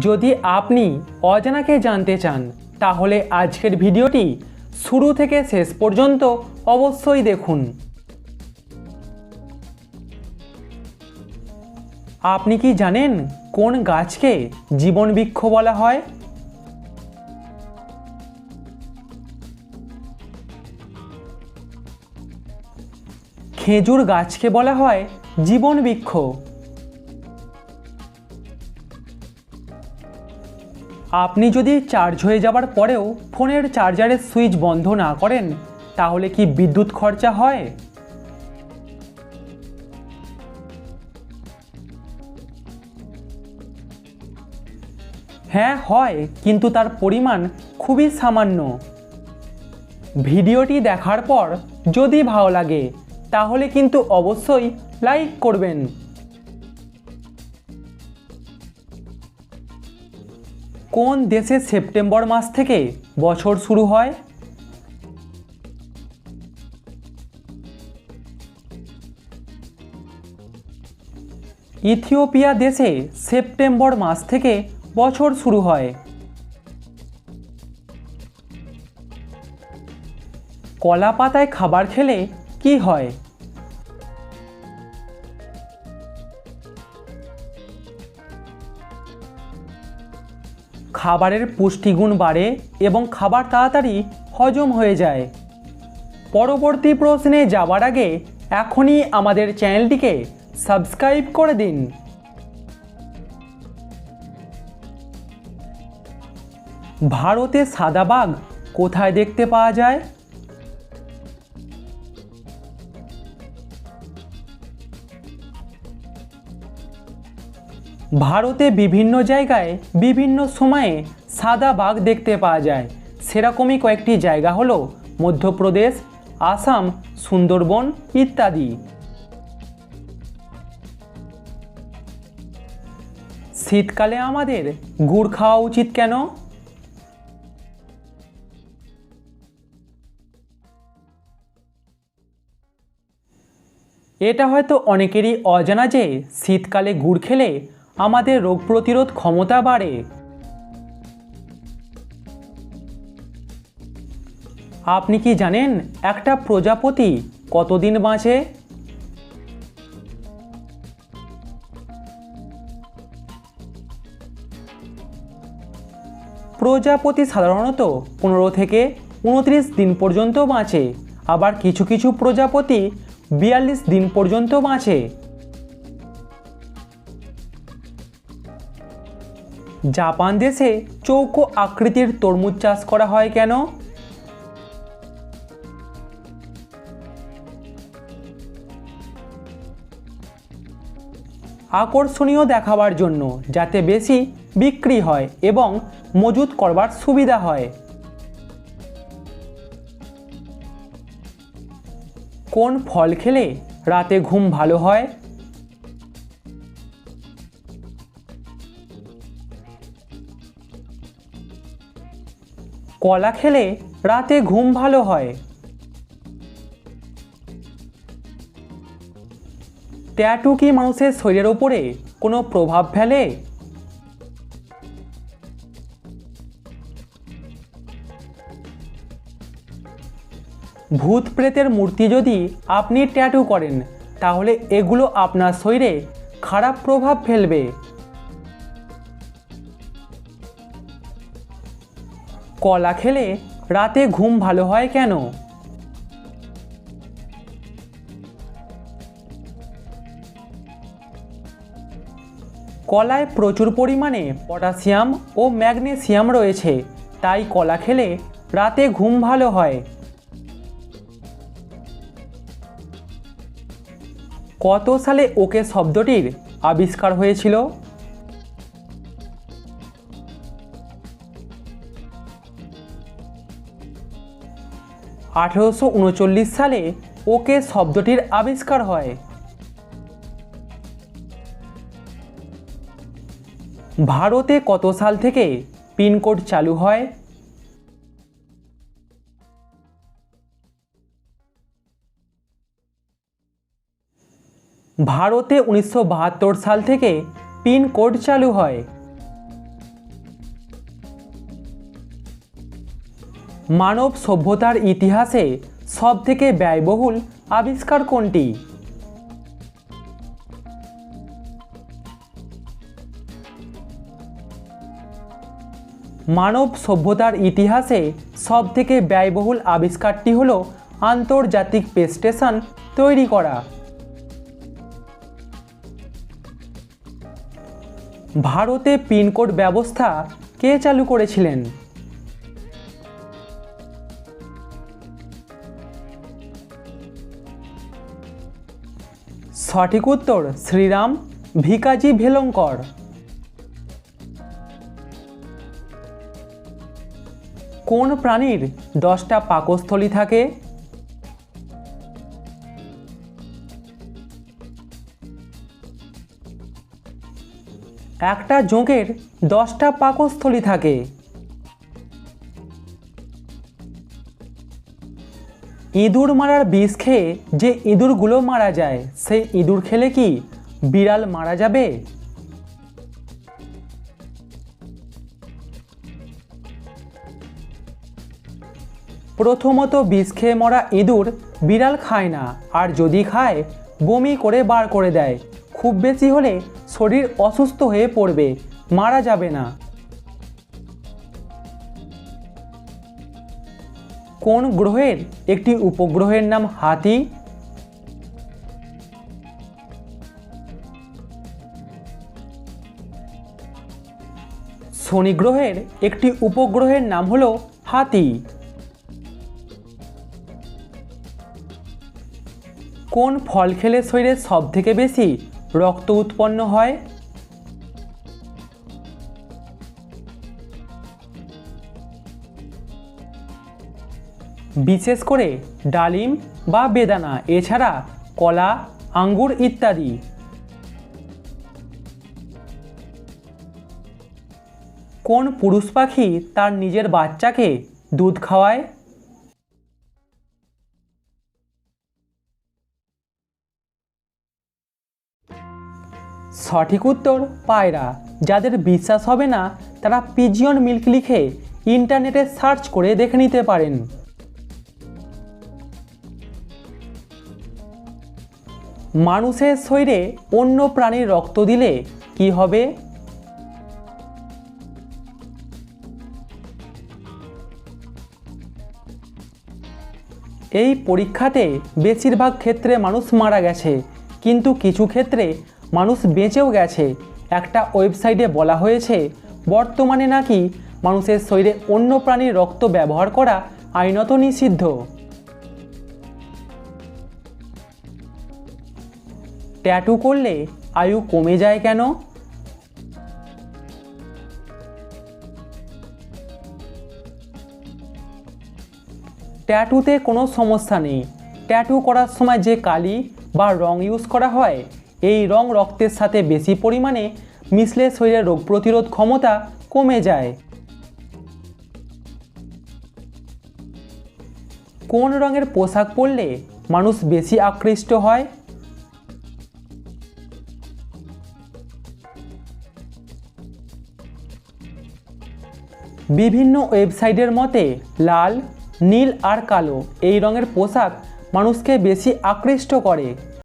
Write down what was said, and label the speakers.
Speaker 1: যদি আপনি অজানাকে জানতে চান, তাহলে আজকের ভিডিওটি শুরু থেকে শেষ পর্যন্ত অবশ্যই দেখুন। আপনি কি জানেন কোন গাছকে জীবন বৃক্ষ বলা হয়? খেজুর গাছকে বলা হয় জীবন বৃক্ষ আপনি যদি চার্জ হয়ে যাবার পরেও ফোনের চার্জারের সুইচ বন্ধ না করেন, তাহলে কি বিদ্যুৎ খরচা হয়? হ্যাঁ হয়, কিন্তু তার পরিমাণ খুবই সামান্য। ভিডিওটি দেখার পর যদি ভালো লাগে, তাহলে কিন্তু অবশ্যই লাইক করবেন। কোন দেশে সেপ্টেম্বর মাস থেকে বছর শুরু হয়? ইথিওপিয়া দেশে সেপ্টেম্বর মাস থেকে বছর শুরু হয়। কলা পাতায় খাবার খেলে কি হয়? খাবারের পুষ্টিগুণ বাড়ে এবং খাবার তাড়াতাড়ি হজম হয়ে যায়। পরবর্তী প্রশ্নে যাওয়ার আগে এখনই আমাদের চ্যানেলটিকে সাবস্ক্রাইব করে দিন। ভারতে সাদা বাঘ কোথায় দেখতে পাওয়া যায়? ভারতে বিভিন্ন জায়গায়, বিভিন্ন সময়ে সাদা বাঘ দেখতে পাওয়া যায়। সেরকমই কয়েকটি জায়গা হলো মধ্যপ্রদেশ, আসাম, সুন্দরবন ইত্যাদি। শীতকালে আমাদের গুড় খাওয়া উচিত কেন? এটা হয়তো অনেকেরই অজানা যে শীতকালে গুড় খেলে আমাদের রোগ প্রতিরোধ ক্ষমতা বাড়ে। আপনি কি জানেন একটা প্রজাপতি কতদিন বাঁচে? প্রজাপতি সাধারণত পনেরো থেকে উনত্রিশ দিন পর্যন্ত বাঁচে। আবার কিছু কিছু প্রজাপতি বিয়াল্লিশ দিন পর্যন্ত বাঁচে। জাপান দেশে চৌকো আকৃতির তরমুজ চাষ করা হয় কেন? আকর্ষণীয় দেখাবার জন্য যাতে বেশি বিক্রি হয় এবং মজুত করবার সুবিধা হয়। কোন ফল খেলে রাতে ঘুম ভালো হয়? কলা খেলে রাতে ঘুম ভালো হয়। ট্যাটু কি মানুষের শরীরের ওপরে কোনো প্রভাব ফেলে? ভূত প্রেতের মূর্তি যদি আপনি ট্যাটু করেন, তাহলে এগুলো আপনার শরীরে খারাপ প্রভাব ফেলবে। কলা খেলে রাতে ঘুম ভালো হয় কেন? কলায় প্রচুর পরিমাণে পটাশিয়াম ও ম্যাগনেসিয়াম রয়েছে, তাই কলা খেলে রাতে ঘুম ভালো হয়। কত সালে ওকে শব্দটির আবিষ্কার হয়েছিল? আঠেরোশো উনচল্লিশ সালে ওকে শব্দটির আবিষ্কার হয়। ভারতে কত সাল থেকে পিনকোড চালু হয়? ভারতে উনিশশো বাহাত্তর সাল থেকে পিনকোড চালু হয়। মানব সভ্যতার ইতিহাসে সবথেকে ব্যয়বহুল আবিষ্কার কোনটি? মানব সভ্যতার ইতিহাসে সবথেকে ব্যয়বহুল আবিষ্কারটি হল আন্তর্জাতিক স্টেশন তৈরি করা। ভারতে পিনকোড ব্যবস্থা কে চালু করেছিলেন? সঠিক উত্তর শ্রীরাম ভিকাজি ভেলঙ্কর। কোন প্রাণীর দশটা পাকস্থলী থাকে? একটা জোঁকের দশটা পাকস্থলী থাকে। ইঁদুর মারার বিষ খেয়ে যে ইঁদুরগুলো মারা যায় সেই ইঁদুর খেলে কি বিড়াল মারা যাবে? প্রথমত বিষ খেয়ে মরা ইঁদুর বিড়াল খায় না, আর যদি খায়, বমি করে বার করে দেয়। খুব বেশি হলে শরীর অসুস্থ হয়ে পড়বে, মারা যাবে না। কোন গ্রহের? একটি উপগ্রহের নাম হাতি। শনি গ্রহের একটি উপগ্রহের নাম হল হাতি। কোন ফল খেলে শরীরে সব থেকে বেশি রক্ত উৎপন্ন হয়? বিশেষ করে ডালিম বা বেদানা, এছাড়া কলা, আঙ্গুর ইত্যাদি। কোন পুরুষ পাখি তার নিজের বাচ্চাকে দুধ খাওয়ায়? সঠিক উত্তর, পায়রা। যাদের বিশ্বাস হবে না, তারা পিজিয়ন মিল্ক লিখে ইন্টারনেটে সার্চ করে দেখে নিতে পারেন। মানুষের শরীরে অন্য প্রাণীর রক্ত দিলে কি হবে? এই পরীক্ষাতে বেশিরভাগ ক্ষেত্রে মানুষ মারা গেছে, কিন্তু কিছু ক্ষেত্রে মানুষ বেঁচেও গেছে। একটা ওয়েবসাইটে বলা হয়েছে, বর্তমানে নাকি মানুষের শরীরে অন্য প্রাণীর রক্ত ব্যবহার করা আইনত নিষিদ্ধ। ট্যাটু করলে আয়ু কমে যায় কেন? ট্যাটুতে কোনো সমস্যা নেই। ট্যাটু করার সময় যে কালি বা রং ইউজ করা হয়, এই রং রক্তের সাথে বেশি পরিমাণে মিশলে শরীরের রোগ প্রতিরোধ ক্ষমতা কমে যায়। কোন রঙের পোশাক পরলে মানুষ বেশি আকৃষ্ট হয়? বিভিন্ন ওয়েবসাইটের মতে লাল নীল আর কালো এই রঙের পোশাক মানুষকে বেশি আকৃষ্ট করে।